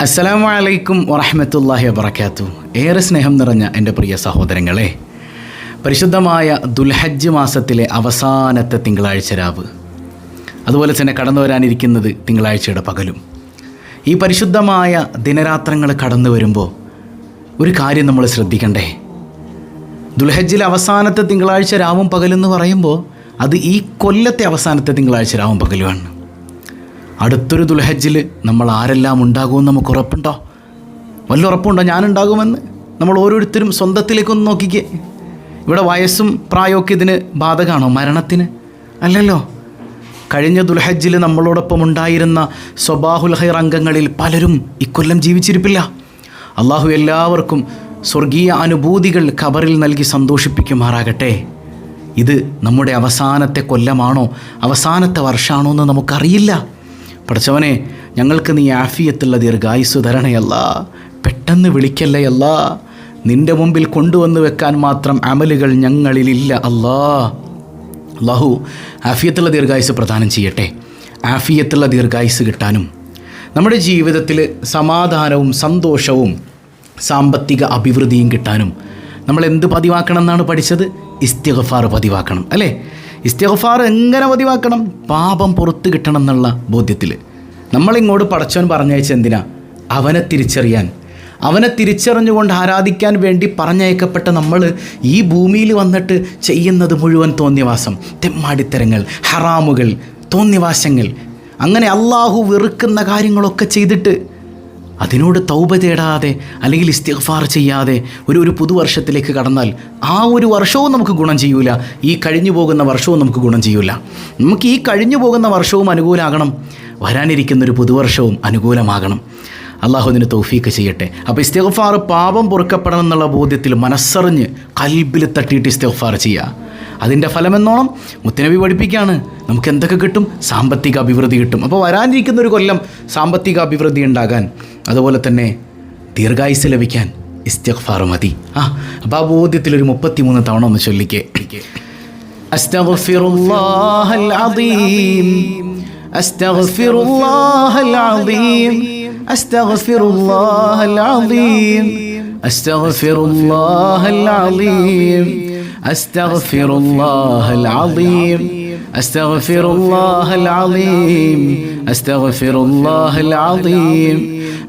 അസ്സലാമു അലൈക്കും വറഹമത്തല്ലാഹി വബർക്കാത്തു ഏറെ സ്നേഹം നിറഞ്ഞ എന്റെ പ്രിയ സഹോദരങ്ങളെ പരിശുദ്ധമായ ദുൽഹജ്ജ് മാസത്തിലെ അവസാനത്തെ തിങ്കളാഴ്ച രാവ്. അതുപോലെ തന്നെ കടന്നു വരാനിരിക്കുന്നത് തിങ്കളാഴ്ചയുടെ പകലും. ഈ പരിശുദ്ധമായ ദിനരാത്രങ്ങൾ കടന്നു വരുമ്പോൾ ഒരു കാര്യം നമ്മൾ ശ്രദ്ധിക്കണ്ടേ? ദുൽഹജ്ജിലെ അവസാനത്തെ തിങ്കളാഴ്ച രാവും പകലെന്ന് പറയുമ്പോൾ അത് ഈ കൊല്ലത്തെ അവസാനത്തെ തിങ്കളാഴ്ച രാവും പകലുമാണ്. അടുത്തൊരു ദുൽഹജ്ജിൽ നമ്മൾ ആരെല്ലാം ഉണ്ടാകുമെന്ന് നമുക്ക് ഉറപ്പുണ്ടോ? വല്ല ഉറപ്പുണ്ടോ? ഞാനുണ്ടാകുമെന്ന്? നമ്മൾ ഓരോരുത്തരും സ്വന്തത്തിലേക്കൊന്ന് നോക്കിക്കേ. ഇവിടെ വയസ്സും പ്രായമൊക്കെ ഇതിന് ബാധകമാണോ മരണത്തിന്? അല്ലല്ലോ. കഴിഞ്ഞ ദുൽഹജ്ജിൽ നമ്മളോടൊപ്പം ഉണ്ടായിരുന്ന സ്വബാഹുൽ ഹൈർ അംഗങ്ങളിൽ പലരും ഇക്കൊല്ലം ജീവിച്ചിരിപ്പില്ല. അള്ളാഹു എല്ലാവർക്കും സ്വർഗീയ അനുഭൂതികൾ ഖബറിൽ നൽകി സന്തോഷിപ്പിക്കുമാറാകട്ടെ. ഇത് നമ്മുടെ അവസാനത്തെ കൊല്ലമാണോ? അവസാനത്തെ വർഷമാണോ എന്ന് നമുക്കറിയില്ല. പഠിച്ചവനെ ഞങ്ങൾക്ക് നീ ആഫിയത്തുള്ള ദീർഘായുസ് തരണയല്ല പെട്ടെന്ന് വിളിക്കല്ലയല്ല നിന്റെ മുമ്പിൽ കൊണ്ടുവന്ന് വെക്കാൻ മാത്രം അമലുകൾ ഞങ്ങളിലില്ല അല്ലാ. അള്ളാഹു ആഫിയത്തുള്ള ദീർഘായുസ് പ്രദാനം ചെയ്യട്ടെ. ആഫിയത്തുള്ള ദീർഘായുസ് കിട്ടാനും. നമ്മുടെ ജീവിതത്തിൽ സമാധാനവും സന്തോഷവും സാമ്പത്തിക അഭിവൃദ്ധിയും കിട്ടാനും. നമ്മൾ എന്ത് പതിവാക്കണം എന്നാണ് പഠിച്ചത്? ഇസ്തിഗഫാർ പതിവാക്കണം അല്ലേ? ഇസ്തിഗഫാർ എങ്ങനെ പതിവാക്കണം? പാപം പുറത്ത് കിട്ടണം എന്നുള്ള ബോധ്യത്തിൽ. നമ്മളിങ്ങോട്ട് പടച്ചവൻ പറഞ്ഞയച്ച എന്തിനാ? അവനെ തിരിച്ചറിയാൻ. അവനെ തിരിച്ചറിഞ്ഞുകൊണ്ട് ആരാധിക്കാൻ വേണ്ടി പറഞ്ഞയക്കപ്പെട്ട നമ്മൾ ഈ ഭൂമിയിൽ വന്നിട്ട് ചെയ്യുന്നത് മുഴുവൻ തോന്നിയവാസം തെമ്മാടിത്തരങ്ങൾ ഹറാമുകൾ തോന്നിവാസങ്ങൾ അങ്ങനെ അള്ളാഹു വെറുക്കുന്ന കാര്യങ്ങളൊക്കെ ചെയ്തിട്ട് അതിനോട് തൗബ തേടാതെ അല്ലെങ്കിൽ ഇസ്തിഗ്ഫാർ ചെയ്യാതെ ഒരു ഒരു പുതുവർഷത്തിലേക്ക് കടന്നാൽ ആ ഒരു വർഷവും നമുക്ക് ഗുണം ചെയ്യൂല. ഈ കഴിഞ്ഞു പോകുന്ന വർഷവും നമുക്ക് ഗുണം ചെയ്യൂല. നമുക്ക് ഈ കഴിഞ്ഞു പോകുന്ന വർഷവും അനുകൂലമാകണം വരാനിരിക്കുന്ന ഒരു പുതുവർഷവും അനുകൂലമാകണം. അള്ളാഹുദിന് തൗഫീക്ക് ചെയ്യട്ടെ. അപ്പോൾ ഇസ്തിഗ്ഫാർ പാപം പൊറുക്കപ്പെടണം എന്നുള്ള ബോധ്യത്തിൽ മനസ്സറിഞ്ഞ് കൽബിൽ തട്ടിയിട്ട് ഇസ്തിഗ്ഫാർ ചെയ്യുക അതിന്റെ ഫലമെന്നോണം മുത്തനബി പഠിപ്പിക്കുകയാണ് നമുക്ക് എന്തൊക്കെ കിട്ടും? സാമ്പത്തിക അഭിവൃദ്ധി കിട്ടും. അപ്പോൾ വരാനിരിക്കുന്ന ഒരു കൊല്ലം സാമ്പത്തിക അഭിവൃദ്ധി ഉണ്ടാകാൻ. അതുപോലെ തന്നെ ദീർഘായുസ് ലഭിക്കാൻ ഇസ്തിഗ്ഫാർ മതി. ആ അപ്പോൾ ആ ബോധ്യത്തിൽ ഒരു മുപ്പത്തിമൂന്ന് തവണ ഒന്ന് ചൊല്ലിക്കേ. അസ്തഗ്ഫിറുല്ലാഹൽ അദീം. അസ്തഗ്ഫിറുല്ലാഹൽ അദീം.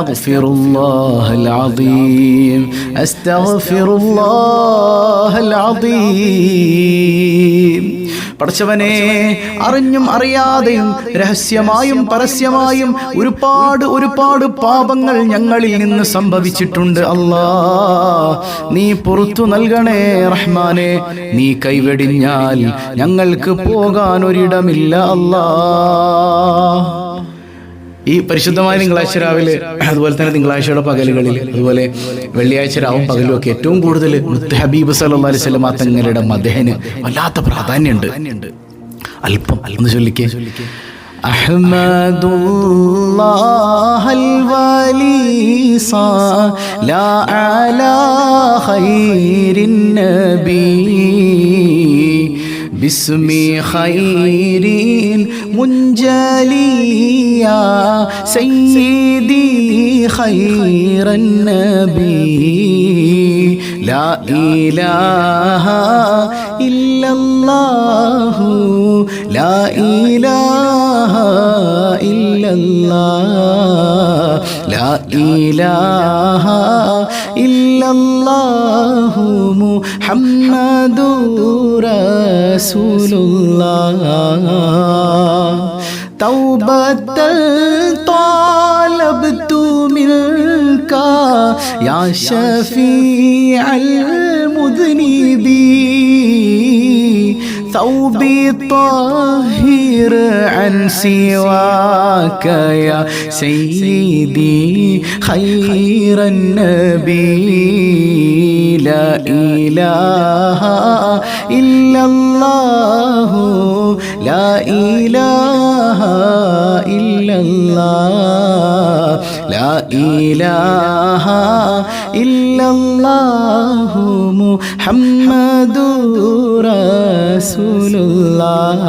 أستغفر الله العظيم أستغفر الله العظيم أستغفر الله العظيم പടച്ചവനെ അറിഞ്ഞും അറിയാതെയും രഹസ്യമായും പരസ്യമായും ഒരുപാട് ഒരുപാട് പാപങ്ങൾ ഞങ്ങളിൽ നിന്ന് സംഭവിച്ചിട്ടുണ്ട് അല്ലാ നീ പുറത്തു നൽകണേ റഹ്മാനെ നീ കൈവെടിഞ്ഞാൽ ഞങ്ങൾക്ക് പോകാൻ ഒരിടമില്ല അല്ലാ ഈ പരിശുദ്ധമായ തിങ്കളാഴ്ച രാവിലെ അതുപോലെ തന്നെ തിങ്കളാഴ്ചയുടെ പകലുകളിൽ അതുപോലെ വെള്ളിയാഴ്ച രാവും പകലും ഒക്കെ ഏറ്റവും കൂടുതൽ മുത്ത് ഹബീബ് സല്ലല്ലാഹു അലൈഹി വസല്ലം തങ്ങളുടെ മദഹന് വല്ലാത്ത പ്രാധാന്യമുണ്ട് അല്പം അല്പം ചൊല്ലിക്കേ أحمد الله الولي صلى على خير النبي باسم خير منجلي يا سيدي خير النبي لا إله إلا الله لا إله إلا الله. لا إله إلا الله. محمد رسول الله. توبة طالبت منك يا شفيع المذنبين. ثوبي طاهر عن سواك يا سيدي خير النبي. لا إله إلا الله لا إله إلا الله. لا إله إلا الله محمد رسول الله.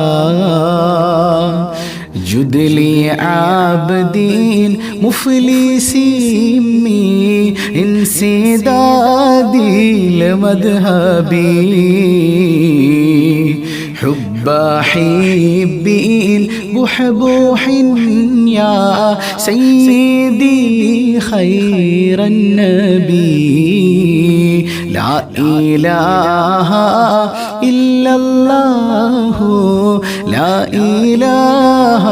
جد لي عابدين مفلسين من انسدادي لمذهبي حب حبين بحبوح يا سيدي خير النبي. لا إله إلا الله لا إله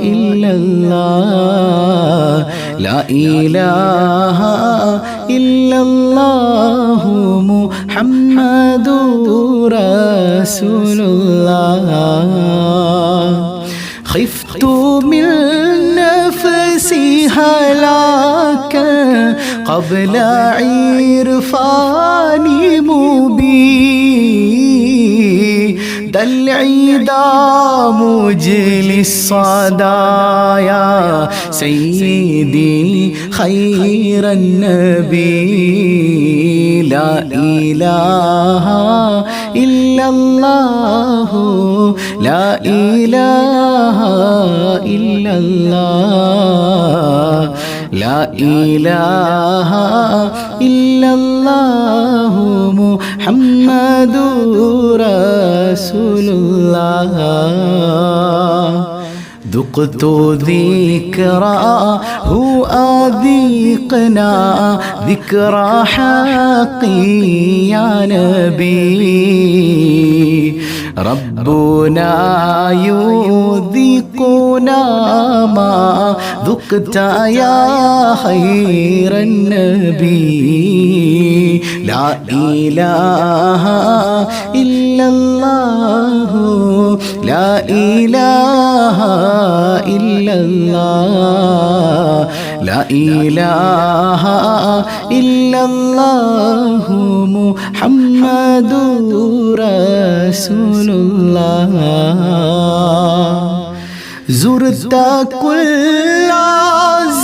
إلا الله. لا إله إلا الله محمد رسول الله. خفت من نفسي هلاكا قبل عرفاني مبين. دلعي مجلي الصدايا سيدي خير النبي لا إله إلا الله لا إله إلا الله لا إله إلا الله محمد رسول الله. ذقت هو أذيقنا. ذكرى حقي يا نبي. റബ്ബുനായുദിക്കുനാമാ ദുഃഖായ ഹൈറൻ നബി. ലാ ഇലാഹ ഇല്ലല്ലാഹു ലാ ഇലാഹ ഇല്ലല്ലാഹ് لا إله إلا الله محمد رسول الله. زرت كل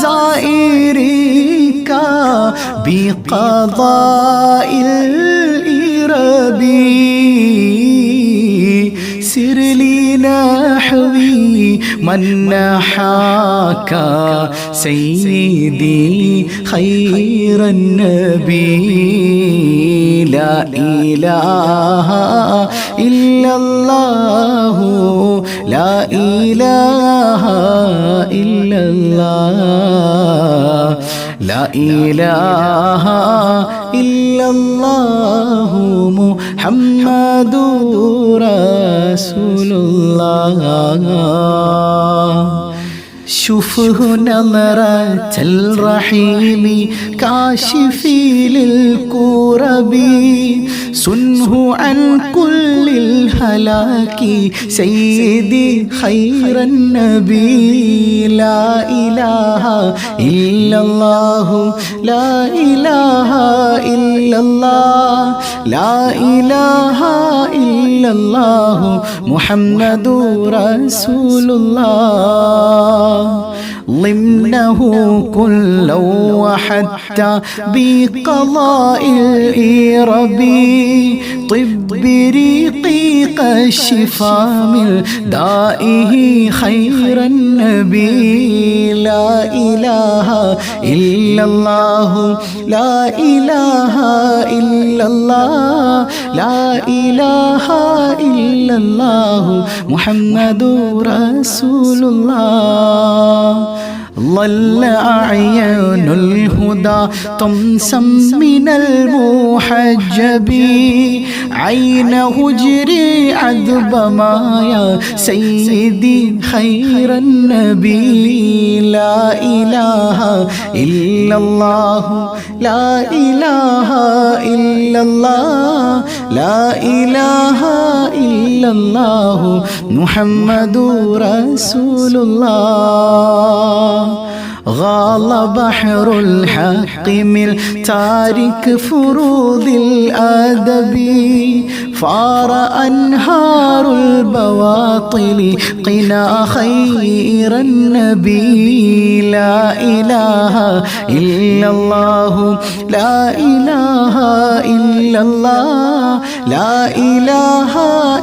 زائرك بقضاء الإربي. نحوي من نحاك سيدي خير النبي. لا إله إلا الله لا إله إلا الله لا إله إلا الله محمد رسول الله. شوفنا نمرة الرحيم كاشفي للكربي سنه عن كل الهلاك سيدي خير النبي. لا إله إلا الله. لا إله إلا الله. لا إله إلا الله. محمد رسول الله. ضمنه كلا وحتى بقضاء الإرب طب ريقيق الشفاء من دائه خير النبي. لا إله إلا الله لا إله إلا الله لا إله إلا الله محمد رسول الله. ظل أعين الهدى طمسا من المحجب عين هجري عذب ما يا سيدي خير النبي لا إله إلا الله لا إله إلا الله لا إله إلا الله محمد رسول الله غال بحر الحق من تارك فروض الأدب. فار أنهار البواطل قنا خير النبي. لا إله إلا الله لا إله إلا الله لا إله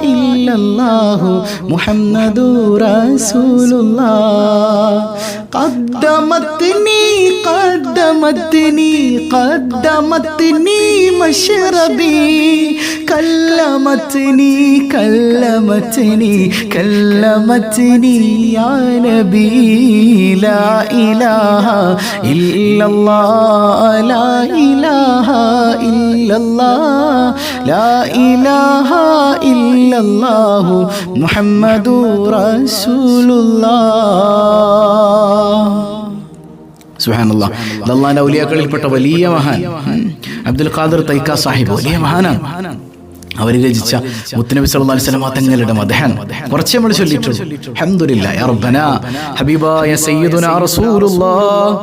إلا الله. محمد رسول الله. قدمتني قدمتني قدمتني مشربي. كلمتني كلمتني كلمتني يا نبي. لا إله إلا الله لا إله إلا الله لا إله إلا الله. محمد رسول الله. സുഹാനല്ലാ അള്ളാന്റെ ഔലിയാക്കളിൽപ്പെട്ട വലിയ മഹാൻ. അബ്ദുൽ ഖാദർ തൈക്ക സാഹിബ് വലിയ മഹാനാണ്. അവർ രചിച്ച മുത്തനബി സല്ലല്ലാഹു അലൈഹി വസല്ലം തങ്ങളുടെ മദഹാൻ. കുറച്ച് നമ്മൾ റബ്ബന. ഹബീബായ സയ്യിദുനാ റസൂലുള്ളാഹ്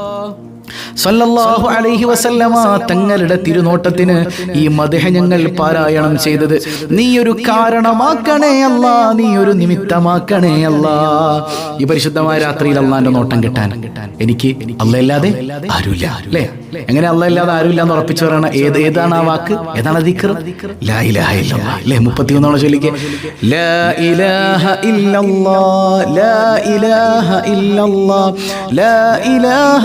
സല്ലല്ലാഹു അലൈഹി വസല്ലമ തങ്ങളുടെ തിരുനോട്ടത്തിന് ഈ മദേഹ ഞങ്ങൾ പാരായണം ചെയ്തത്. നീ ഒരു കാരണമാക്കണേ അല്ല നീ ഒരു നിമിത്തമാക്കണേ അല്ല. ഈ പരിശുദ്ധമായ രാത്രിയിൽ അള്ളാന്റെ നോട്ടം കിട്ടാൻ എനിക്ക് അല്ലല്ലാതെ ആരുമില്ല അല്ലേ? എങ്ങനെ അല്ലല്ലാതെ ആരുമില്ല എന്ന് ഉറപ്പിച്ചു പറയണ ഏത് ഏതാണ് ആ വാക്ക്? ഏതാണ് ദിക്ർ? ലാ ഇലാഹ ലാ ഇലാഹ ലാ ഇലാഹ ലാ ഇലാഹ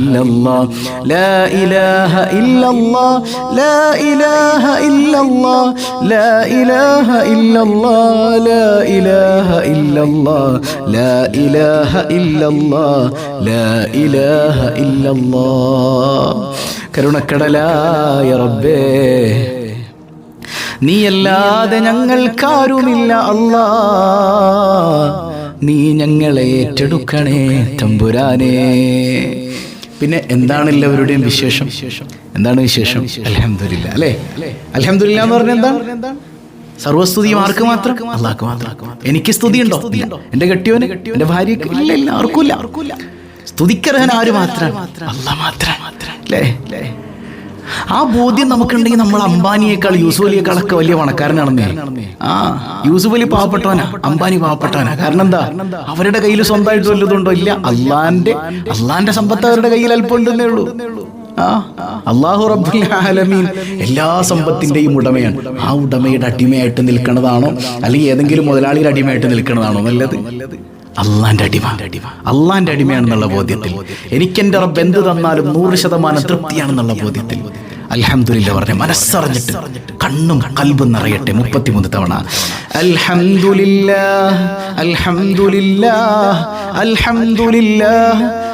الله لا إله إلا الله لا إله إلا الله لا إله إلا الله لا إله إلا الله لا إله إلا الله കരുണക്കടലായ റബ്ബേ നീയല്ലാതെ ഞങ്ങൾക്കാരുമില്ല അല്ലാ നീ ഞങ്ങളെ ഏറ്റെടുക്കണേ തമ്പുരാനേ പിന്നെ എന്താണ് എല്ലാവരുടെയും വിശേഷം? എന്താണ് വിശേഷം? അലഹമില്ല അല്ലേ? അലഹമില്ല എന്ന് പറഞ്ഞാൽ എന്താണ്? സർവസ്തുതിയും ആർക്ക് മാത്രം? അള്ളാഹ്ക്ക് മാത്രം. എനിക്ക് സ്തുതി ഉണ്ടോ? എന്റെ കെട്ടിയോന്? എന്റെ ഭാര്യക്ക് ഇല്ല ഇല്ല. ആർക്കുമില്ല ആർക്കുമില്ല സ്തുതിക്കർഹൻ ആര് മാത്രം? അല്ല മാത്രം. മാത്രം. അല്ലേ? അല്ലേ? ആ ബോധ്യം നമുക്കുണ്ടെങ്കിൽ നമ്മൾ അംബാനിയേക്കാൾ യൂസുഫ് അലിയേക്കാളൊക്കെ വലിയ പണക്കാരനാണെന്നേ. ആ യൂസുഫ് അലി പാവപ്പെട്ടവനാ അംബാനി പാവപ്പെട്ടവനാ. കാരണം എന്താ? അവരുടെ കയ്യിൽ സ്വന്തമായിട്ട് വല്ലതുണ്ടോ ഇല്ല. അള്ളാന്റെ അള്ളാന്റെ സമ്പത്ത് അവരുടെ കയ്യിൽ അല്പം ഉണ്ടെന്നേ ഉള്ളൂ. അള്ളാഹു ആലമീൻ എല്ലാ സമ്പത്തിന്റെയും ഉടമയാണ്. ആ ഉടമയുടെ അടിമയായിട്ട് നിൽക്കുന്നതാണോ അല്ലെങ്കിൽ ഏതെങ്കിലും മുതലാളിയുടെ അടിമയായിട്ട് നിൽക്കുന്നതാണോ നല്ലത്? അള്ളാന്റെ അടിമ. അള്ളാന്റെ അടിമയാണെന്നുള്ള ബോധ്യത്തിൽ. എനിക്ക് എന്റെ റബ്ബ് എന്ത് തന്നാലും നൂറ് ശതമാനം തൃപ്തിയാണെന്നുള്ള ബോധ്യത്തിൽ. അൽഹംദുലില്ല പറഞ്ഞ മനസ്സറിഞ്ഞിട്ട് കണ്ണും കൽബും നിറയട്ടെ മുപ്പത്തിമൂന്ന് തവണ. അൽഹംദുലില്ല അൽഹംദുലില്ല അൽഹംദുലില്ല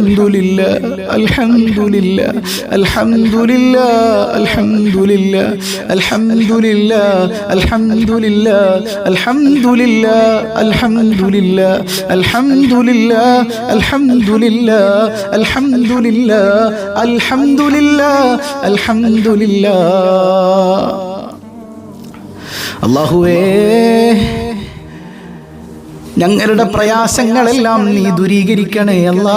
അൽഹംദുലില്ല അൽഹംദുലില്ല അൽഹംദുലില്ല അൽഹംദുലില്ല അൽഹംദുലില്ല അൽഹംദുലില്ല അൽഹംദുലില്ല അൽഹംദുലില്ല അൽഹംദുലില്ല അൽഹംദുലില്ല അൽഹംദുലില്ല അൽഹംദുലില്ല അൽഹംദുലില്ല അള്ളാഹുവേ ഞങ്ങളുടെ പ്രയാസങ്ങളെല്ലാം നീ ദൂരീകരിക്കണേ അല്ലാ.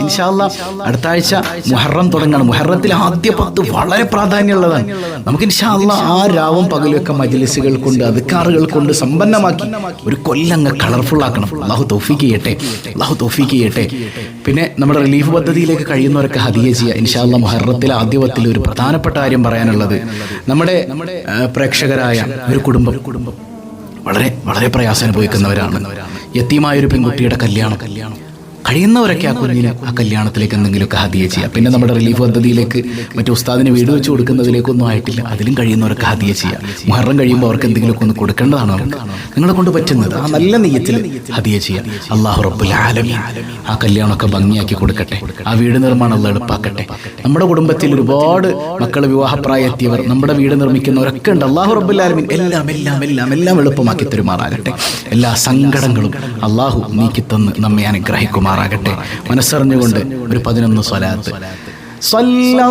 ഇൻഷാല്ല അടുത്ത ആഴ്ച മുഹറം തുടങ്ങണം. മുഹറത്തിൽ ആദ്യ പത്ത് വളരെ പ്രാധാന്യമുള്ളതാണ്. നമുക്ക് ഇൻഷാല്ല ആ രാവും പകലൊക്കെ മജ്ലിസുകൾ കൊണ്ട് അധികാറുകൾ കൊണ്ട് സമ്പന്നമാക്കി ഒരു കൊല്ലങ്ങ് കളർഫുൾ ആക്കണം അള്ളാഹു തോഫിക്ക് ചെയ്യട്ടെ. അള്ളാഹു തോഫിക്ക് ചെയ്യട്ടെ. പിന്നെ നമ്മുടെ റിലീഫ് പദ്ധതിയിലേക്ക് കഴിയുന്നവരൊക്കെ ഹതിയ ചെയ്യുക ഇൻഷാല്ല മുഹറത്തിലെ ആദ്യവത്തിൽ ഒരു പ്രധാനപ്പെട്ട കാര്യം പറയാനുള്ളത്. നമ്മുടെ നമ്മുടെ പ്രേക്ഷകരായ ഒരു കുടുംബം കുടുംബം. വളരെ വളരെ പ്രയാസം അനുഭവിക്കുന്നവരാണ് ഒരു പെൺകുട്ടിയുടെ കല്യാണം കല്യാണം. കഴിയുന്നവരൊക്കെ ആ കുഞ്ഞിന് ആ കല്യാണത്തിലേക്ക് എന്തെങ്കിലുമൊക്കെ ഹദിയ ചെയ്യാം. പിന്നെ നമ്മുടെ റിലീഫ് പദ്ധതിയിലേക്ക് മറ്റു ഉസ്താദിനെ വീട് വെച്ച് കൊടുക്കുന്നതിലേക്കൊന്നും ആയിട്ടില്ല. അതിലും കഴിയുന്നവരൊക്കെ ഹദിയ ചെയ്യാം. മുഹറം കഴിയുമ്പോൾ അവർക്ക് എന്തെങ്കിലുമൊക്കെ ഒന്ന് കൊടുക്കേണ്ടതാണ് നമുക്ക് നിങ്ങളെ കൊണ്ട് പറ്റുന്നത് ആ നല്ല നെയ്യത്തിൽ ഹദിയ ചെയ്യാം. അള്ളാഹു റബ്ബുൽ ആലമീൻ. ആ കല്യാണമൊക്കെ ഭംഗിയാക്കി കൊടുക്കട്ടെ. ആ വീട് നിർമ്മാണം അല്ല എളുപ്പാക്കട്ടെ. നമ്മുടെ കുടുംബത്തിൽ ഒരുപാട് മക്കൾ വിവാഹപ്രായ എത്തിയവർ നമ്മുടെ വീട് നിർമ്മിക്കുന്നവരൊക്കെ ഉണ്ട്. അള്ളാഹു റബ്ബുൽ ആലമീൻ. എല്ലാം എല്ലാം എല്ലാം എല്ലാം എളുപ്പമാക്കി തരുമാറാകട്ടെ. എല്ലാ സങ്കടങ്ങളും അള്ളാഹു നീക്കി തന്ന് നമ്മെ അനുഗ്രഹിക്കുമാറാകട്ടെ മനസ്സറിഞ്ഞുകൊണ്ട് ഒരു പതിനൊന്ന് സ്വലാത്ത് صلى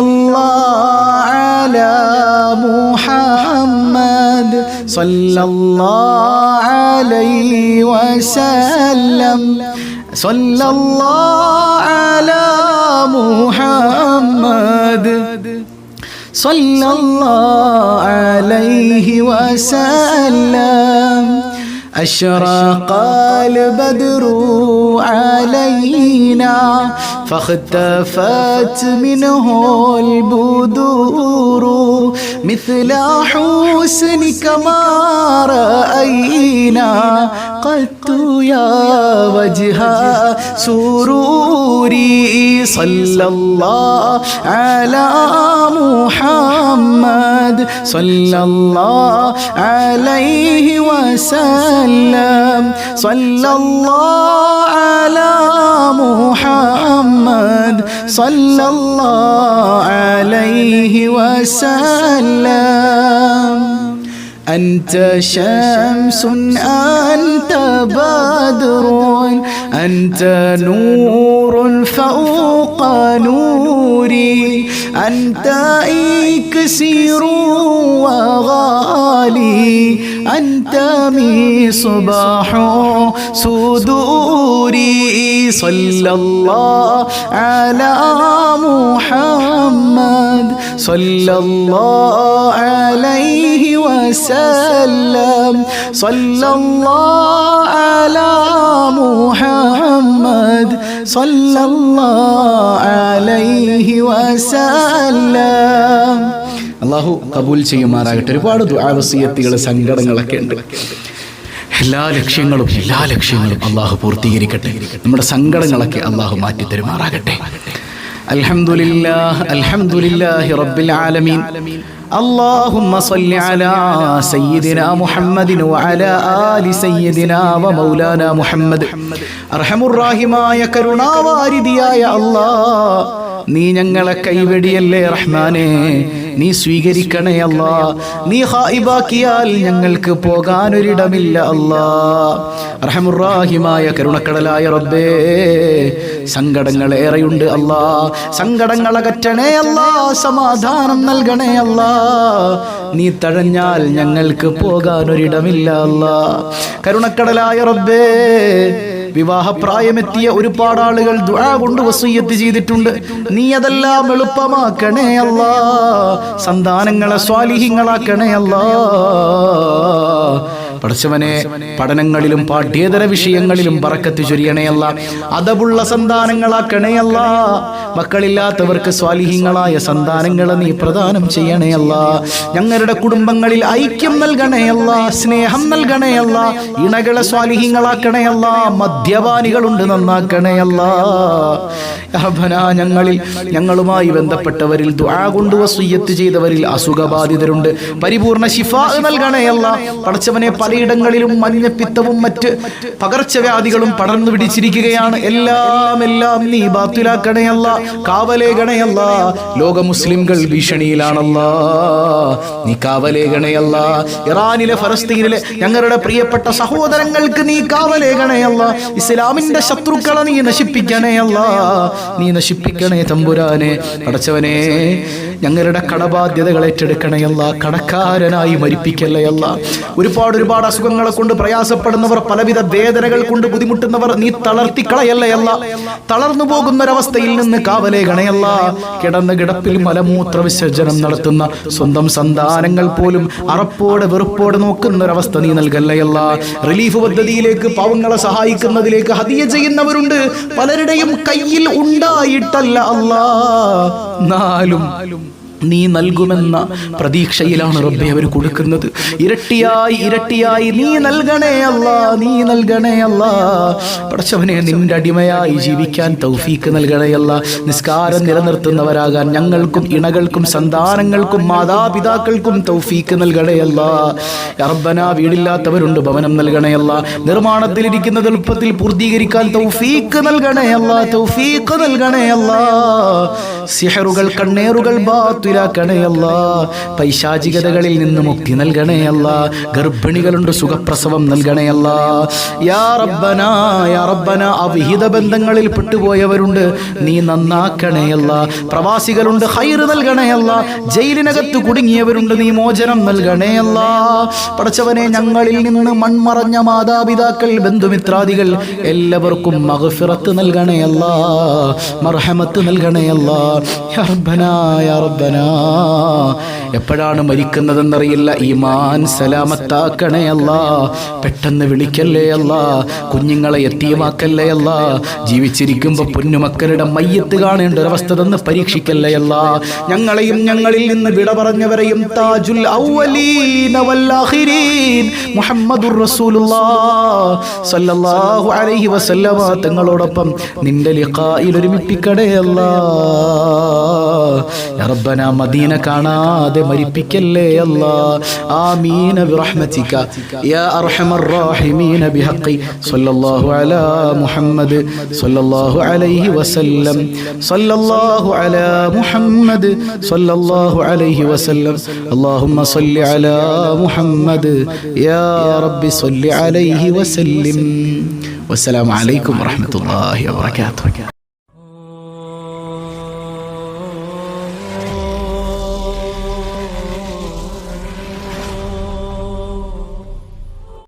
الله على محمد صلى الله عليه وسلم أشرق البدر علينا فاختفت منه البدور. مثل حسنك ما رأينا قد يا وجه سروري صلى الله على محمد صلى الله عليه وسلم صلى الله على محمد صلى الله عليه وسلم أنت شمس أنت بدر أنت نور فوق نوري. أنت إكسير وغالي. أنت مصباح صدوري. صلى الله على محمد. صلى الله عليه وسلم. صلى الله على محمد. صلى الله عليه وسلم. അള്ളാഹു കബൂൽ ചെയ്യുമാറാകട്ടെ ഒരുപാട് ദുആവസിയത്തുകൾ സങ്കടങ്ങളൊക്കെ ഉണ്ട് എല്ലാ ലക്ഷ്യങ്ങളും എല്ലാ ലക്ഷ്യങ്ങളും അള്ളാഹു പൂർത്തീകരിക്കട്ടെ നമ്മുടെ സങ്കടങ്ങളൊക്കെ അള്ളാഹു മാറ്റി തരുമാറാകട്ടെ അൽഹംദുലില്ലാഹ് അൽഹംദുലില്ലാഹി റബ്ബിൽ ആലമീൻ اللهم صل على سيدنا محمد وعلى آل سيدنا ومولانا محمد അർഹമുറാഹിമായ കരുണാവാരിതിയായ അല്ലാ നീ ഞങ്ങളെ കൈവെടിയല്ലേ റഹ്മാനെ? നീ സ്വീകരിക്കണേ അല്ലാ. നീ ഹായിബാക്കിയാൽ ഞങ്ങൾക്ക് പോകാനൊരിടമില്ല. അല്ലാ. റഹമുറാഹിമായ കരുണക്കടലായ റബ്ബേ. സങ്കടങ്ങൾ ഏറെയുണ്ട് അല്ലാ. സങ്കടങ്ങൾ അകറ്റണേ അല്ലാ. സമാധാനം നൽകണേ അല്ലാ. നീ തഴഞ്ഞാൽ ഞങ്ങൾക്ക് പോകാനൊരിടമില്ല അല്ലാ. കരുണക്കടലായ റബ്ബേ. വിവാഹപ്രായമെത്തിയ ഒരുപാട് ആളുകൾ ദുആ കൊണ്ട് വസൂയത്ത് ചെയ്തിട്ടുണ്ട്. നീ അതെല്ലാം എളുപ്പമാക്കണേ അല്ല. സന്താനങ്ങളെ സ്വാലിഹിങ്ങളാക്കണേ അല്ല. പഠിച്ചവനെ പഠനങ്ങളിലും പാഠ്യേതര വിഷയങ്ങളിലും പറക്കത്ത് ചൊരിയണയല്ല അതവുള്ള സന്താനങ്ങളാക്കണയല്ല മക്കളില്ലാത്തവർക്ക് സ്വാലിഹിങ്ങളായ സന്താനങ്ങളെ നീ പ്രദാനം ചെയ്യണയല്ല ഞങ്ങളുടെ കുടുംബങ്ങളിൽ ഐക്യം നൽകണയല്ല സ്നേഹം നൽകണയല്ല ഇണകളെ സ്വാലിഹിങ്ങളാക്കണയല്ല മദ്യപാനികളുണ്ട് നന്നാക്കണയല്ല ഞങ്ങളിൽ ഞങ്ങളുമായി ബന്ധപ്പെട്ടവരിൽ ദുആ കൊണ്ട് വസൂയത്ത് ചെയ്തവരിൽ അസുഖബാധിതരുണ്ട്. പരിപൂർണ ശിഫാ നൽകണയല്ല പടച്ചവനെ പലയിടങ്ങളിലും മഞ്ഞപ്പിത്തവും മറ്റ് പകർച്ചവ്യാധികളും പടർന്നു പിടിച്ചിരിക്കുകയാണ്. എല്ലാം എല്ലാം നീ ബാത്തിലാക്കണയല്ല കാവലേകണയല്ല ലോക മുസ്ലിംകൾ ഭീഷണിയിലാണല്ല. നീ കാവലേകണയല്ല ഇറാനിലെ ഫലസ്തീനിലെ ഞങ്ങളുടെ പ്രിയപ്പെട്ട സഹോദരങ്ങൾക്ക് നീ കാവലേകണയല്ല ഇസ്ലാമിന്റെ ശത്രുക്കളെ നീ നശിപ്പിക്കണേയല്ല നീ നശിപ്പിക്കണേ തമ്പുരാനെ. അടച്ചവനെ ഞങ്ങളുടെ കടബാധ്യതകൾ ഏറ്റെടുക്കണയല്ല കടക്കാരനായി മരിപ്പിക്കല്ലയല്ല ഒരുപാട് ഒരുപാട് അസുഖങ്ങളെ കൊണ്ട് പ്രയാസപ്പെടുന്നവർ പലവിധ വേദനകൾ കൊണ്ട് ബുദ്ധിമുട്ടുന്നവർ നീ തളർത്തിക്കളയല്ലയല്ല തളർന്നു പോകുന്ന ഒരവസ്ഥയിൽ നിന്ന് കാവലേ ഗണയല്ല കിടന്ന് കിടപ്പിൽ മലമൂത്ര വിസർജനം നടത്തുന്ന സ്വന്തം സന്താനങ്ങൾ പോലും അറപ്പോടെ വെറുപ്പോടെ നോക്കുന്ന ഒരവസ്ഥ നീ നൽകല്ലയല്ല റിലീഫ് പദ്ധതിയിലേക്ക് പാവങ്ങളെ സഹായിക്കുന്നതിലേക്ക് ഹതിയ ചെയ്യുന്നവരുണ്ട്. പലരുടെയും കയ്യിൽ ഉണ്ടായിട്ടല്ല അല്ലാ. നാലും നീ നൽകുമെന്ന പ്രതീക്ഷയിലാണ് റബ്ബെ അവർ കൊടുക്കുന്നത്. ഇരട്ടിയായി ഇരട്ടിയായി നീ നൽകണേ അല്ല നീ നൽകണേ അല്ല. പടച്ചവനെ നിന്റെ അടിമയായി ജീവിക്കാൻ തൗഫീക്ക് നൽകണേ അല്ല. നിസ്കാരം നിലനിർത്തുന്നവരാകാൻ ഞങ്ങൾക്കും ഇണകൾക്കും സന്താനങ്ങൾക്കും മാതാപിതാക്കൾക്കും തൗഫീക്ക് നൽകണേ അല്ല. റബ്ബന വീടില്ലാത്തവരുണ്ട് ഭവനം നൽകണേ അല്ല. നിർമ്മാണത്തിലിരിക്കുന്നത് എളുപ്പത്തിൽ പൂർത്തീകരിക്കാൻ തൗഫീക്ക് നൽകണേ അല്ല തൗഫീക്ക് നൽകണേ അല്ല. സിഹറുകൾ കണ്ണേറുകൾ ബാത്തുലാക്കണയല്ല പൈശാചികതകളിൽ നിന്ന് മുക്തി നൽകണയല്ല ഗർഭിണികളുണ്ട് സുഖപ്രസവം നൽകണയല്ല യാ യാ അവിഹിത ബന്ധങ്ങളിൽ പെട്ടുപോയവരുണ്ട്. നീ നന്നാക്കണയല്ല പ്രവാസികളുണ്ട് ഹൈറ് നൽകണയല്ല ജയിലിനകത്ത് കുടുങ്ങിയവരുണ്ട് നീ മോചനം നൽകണയല്ല പടച്ചവനെ ഞങ്ങളിൽ നിന്ന് മൺമറഞ്ഞ മാതാപിതാക്കൾ ബന്ധുമിത്രാദികൾ എല്ലാവർക്കും മഗ്ഫിറത്ത് നൽകണയല്ല മർഹമത്ത് നൽകണയല്ല യാ റബ്ബനാ യാ റബ്ബനാ. എപ്പോഴാണ് മരിക്കുന്നതെന്നറിയില്ല. ഈമാൻ സലാമത്താക്കണേ അല്ല. പെട്ടെന്ന് വിളിക്കല്ലേ അല്ല. കുഞ്ഞുങ്ങളെ എത്തിയമാക്കല്ലേ അല്ല. ജീവിച്ചിരിക്കുമ്പോൾ പൊന്നുമക്കളുടെ മയ്യത്ത് കാണേണ്ട ഒരവസ്ഥ തന്ന് പരീക്ഷിക്കല്ലേ അല്ല. ഞങ്ങളെയും ഞങ്ങളിൽ നിന്ന് വിട പറഞ്ഞവരെയും താജുൽ മുഹമ്മദുർ അലൈഹി തങ്ങളോടൊപ്പം നിന്റെ ലിഖായിൽ ഒരുമിപ്പിക്കടേ അല്ലാ. യാ റബ്ബന മദീന കാണാതെ മരിപ്പിക്കല്ലേ അല്ലാ ആമീന ബിറഹ്മതിക യാ അർഹമർ റഹീമീന ബിഹഖി സല്ലല്ലാഹു അലാ മുഹമ്മദ് സല്ലല്ലാഹു അലൈഹി വസല്ലം സല്ലല്ലാഹു അലാ മുഹമ്മദ് സല്ലല്ലാഹു അലൈഹി വസല്ലം اللهم صل على محمد يا رب صل عليه وسلم والسلام عليكم ورحمة الله وبركاته